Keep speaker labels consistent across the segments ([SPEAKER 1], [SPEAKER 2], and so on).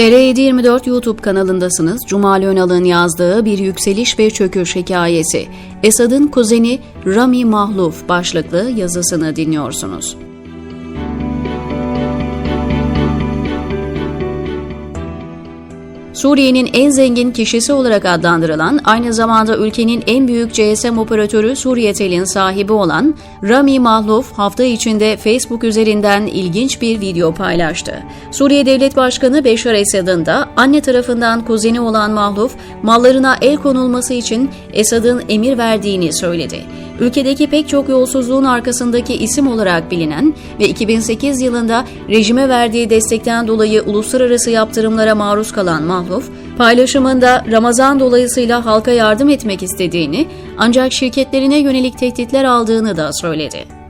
[SPEAKER 1] TR724 YouTube kanalındasınız. Cumali Önal'ın yazdığı bir yükseliş ve çöküş hikayesi. Esad'ın kuzeni Rami Mahluf başlıklı yazısını dinliyorsunuz. Suriye'nin en zengin kişisi olarak adlandırılan, aynı zamanda ülkenin en büyük GSM operatörü Suriyetel'in sahibi olan Rami Mahluf hafta içinde Facebook üzerinden ilginç bir video paylaştı. Suriye Devlet Başkanı Beşar Esad'ın da anne tarafından kuzeni olan Mahluf, mallarına el konulması için Esad'ın emir verdiğini söyledi ülkedeki pek çok yolsuzluğun arkasındaki isim olarak bilinen ve 2008 yılında rejime verdiği destekten dolayı uluslararası yaptırımlara maruz kalan Mahluf, paylaşımında Ramazan dolayısıyla halka yardım etmek istediğini ancak şirketlerine yönelik tehditler aldığını da söyledi.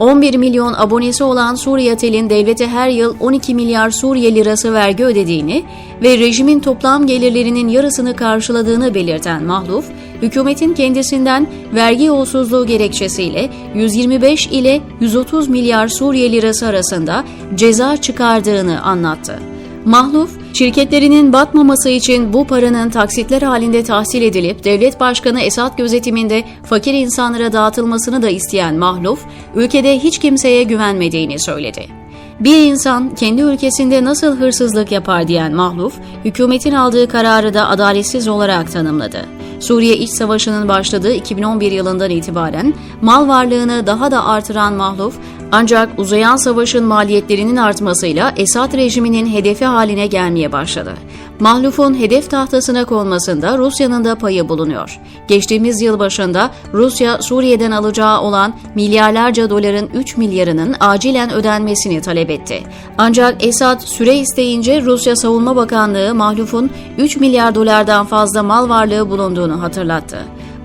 [SPEAKER 1] 11 milyon abonesi olan Suriyetel'in devlete her yıl 12 milyar Suriye lirası vergi ödediğini ve rejimin toplam gelirlerinin yarısını karşıladığını belirten Mahluf, hükümetin kendisinden vergi yolsuzluğu gerekçesiyle 125 ile 130 milyar Suriye lirası arasında ceza çıkardığını anlattı. Mahluf, şirketlerinin batmaması için bu paranın taksitler halinde tahsil edilip devlet başkanı Esad gözetiminde fakir insanlara dağıtılmasını da isteyen Mahluf, ülkede hiç kimseye güvenmediğini söyledi. Bir insan kendi ülkesinde nasıl hırsızlık yapar diyen Mahluf, hükümetin aldığı kararı da adaletsiz olarak tanımladı. Suriye İç Savaşı'nın başladığı 2011 yılından itibaren mal varlığını daha da artıran Mahluf, ancak uzayan savaşın maliyetlerinin artmasıyla Esad rejiminin hedefi haline gelmeye başladı. Mahluf'un hedef tahtasına konmasında Rusya'nın da payı bulunuyor. Geçtiğimiz yıl başında Rusya Suriye'den alacağı olan milyarlarca doların 3 milyarının acilen ödenmesini talep etti. Ancak Esad süre isteyince Rusya Savunma Bakanlığı Mahluf'un 3 milyar dolardan fazla mal varlığı bulunduğunu hatırlattı.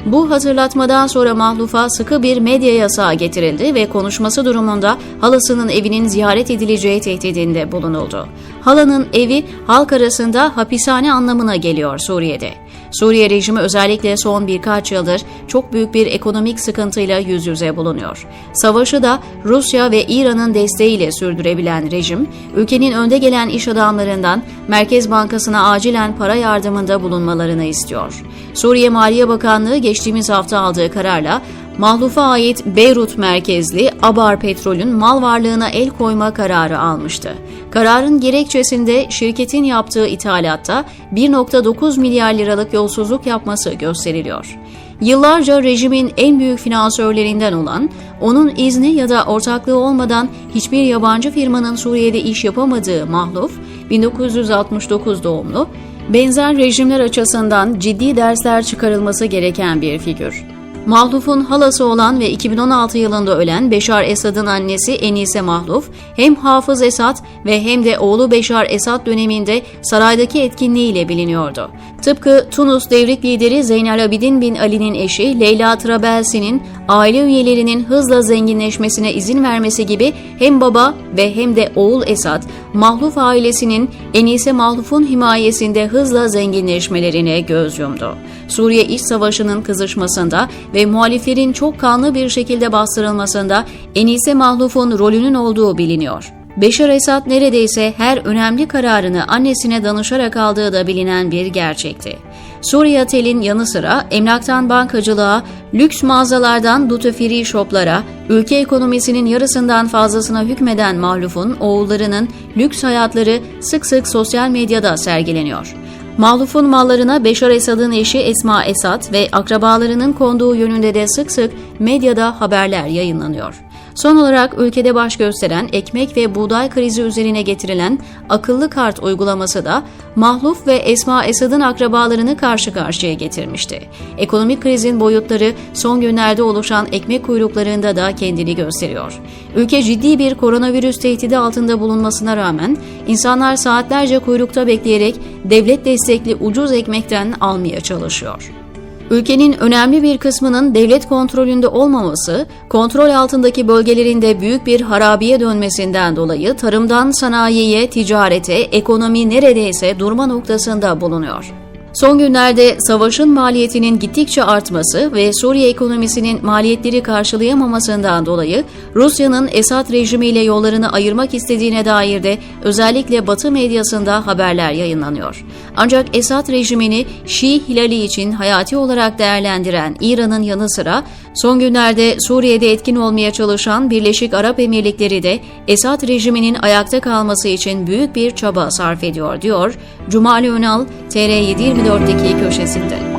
[SPEAKER 1] Bu hatırlatmadan sonra Mahluf'a sıkı bir medya yasağı getirildi ve konuşması durumunda halasının evinin ziyaret edileceği tehdidinde bulunuldu. Halanın evi halk arasında hapishane anlamına geliyor Suriye'de. Suriye rejimi özellikle son birkaç yıldır çok büyük bir ekonomik sıkıntıyla yüz yüze bulunuyor. Savaşı da Rusya ve İran'ın desteğiyle sürdürebilen rejim, ülkenin önde gelen iş adamlarından Merkez Bankası'na acilen para yardımında bulunmalarını istiyor. Suriye Maliye Bakanlığı geçtiğimiz hafta aldığı kararla Mahluf'a ait Beyrut merkezli Abar Petrol'ün mal varlığına el koyma kararı almıştı. Kararın gerekçesinde şirketin yaptığı ithalatta 1.9 milyar liralık yolsuzluk yapması gösteriliyor. Yıllarca rejimin en büyük finansörlerinden olan, onun izni ya da ortaklığı olmadan hiçbir yabancı firmanın Suriye'de iş yapamadığı Mahluf, 1969 doğumlu, benzer rejimler açısından ciddi dersler çıkarılması gereken bir figür. Mahluf'un halası olan ve 2016 yılında ölen Beşar Esad'ın annesi Enise Mahluf, hem Hafız Esad ve hem de oğlu Beşar Esad döneminde saraydaki etkinliğiyle biliniyordu. Tıpkı Tunus devrik lideri Zeynel Abidin bin Ali'nin eşi Leyla Trabelsi'nin aile üyelerinin hızla zenginleşmesine izin vermesi gibi hem baba ve hem de oğul Esad, Mahluf ailesinin Enise Mahluf'un himayesinde hızla zenginleşmelerine göz yumdu. Suriye İç Savaşı'nın kızışmasında ve muhaliflerin çok kanlı bir şekilde bastırılmasında Enise Mahluf'un rolünün olduğu biliniyor. Beşar Esad neredeyse her önemli kararını annesine danışarak aldığı da bilinen bir gerçekti. Suriye Tel'in yanı sıra emlaktan bankacılığa, lüks mağazalardan duty shoplara, ülke ekonomisinin yarısından fazlasına hükmeden mahlufun oğullarının lüks hayatları sık sık sosyal medyada sergileniyor. Mahluf'un mallarına Beşar Esad'ın eşi Esma Esad ve akrabalarının konduğu yönünde de sık sık medyada haberler yayınlanıyor. Son olarak ülkede baş gösteren ekmek ve buğday krizi üzerine getirilen akıllı kart uygulaması da Mahluf ve Esma Esad'ın akrabalarını karşı karşıya getirmişti. Ekonomik krizin boyutları son günlerde oluşan ekmek kuyruklarında da kendini gösteriyor. Ülke ciddi bir koronavirüs tehdidi altında bulunmasına rağmen insanlar saatlerce kuyrukta bekleyerek devlet destekli ucuz ekmekten almaya çalışıyor. Ülkenin önemli bir kısmının devlet kontrolünde olmaması, kontrol altındaki bölgelerinde büyük bir harabiye dönmesinden dolayı tarımdan sanayiye, ticarete, ekonomi neredeyse durma noktasında bulunuyor. Son günlerde savaşın maliyetinin gittikçe artması ve Suriye ekonomisinin maliyetleri karşılayamamasından dolayı Rusya'nın Esad rejimiyle yollarını ayırmak istediğine dair de özellikle Batı medyasında haberler yayınlanıyor. Ancak Esad rejimini Şii Hilali için hayati olarak değerlendiren İran'ın yanı sıra son günlerde Suriye'de etkin olmaya çalışan Birleşik Arap Emirlikleri de Esad rejiminin ayakta kalması için büyük bir çaba sarf ediyor diyor Cumali Önal TR724'deki köşesinde.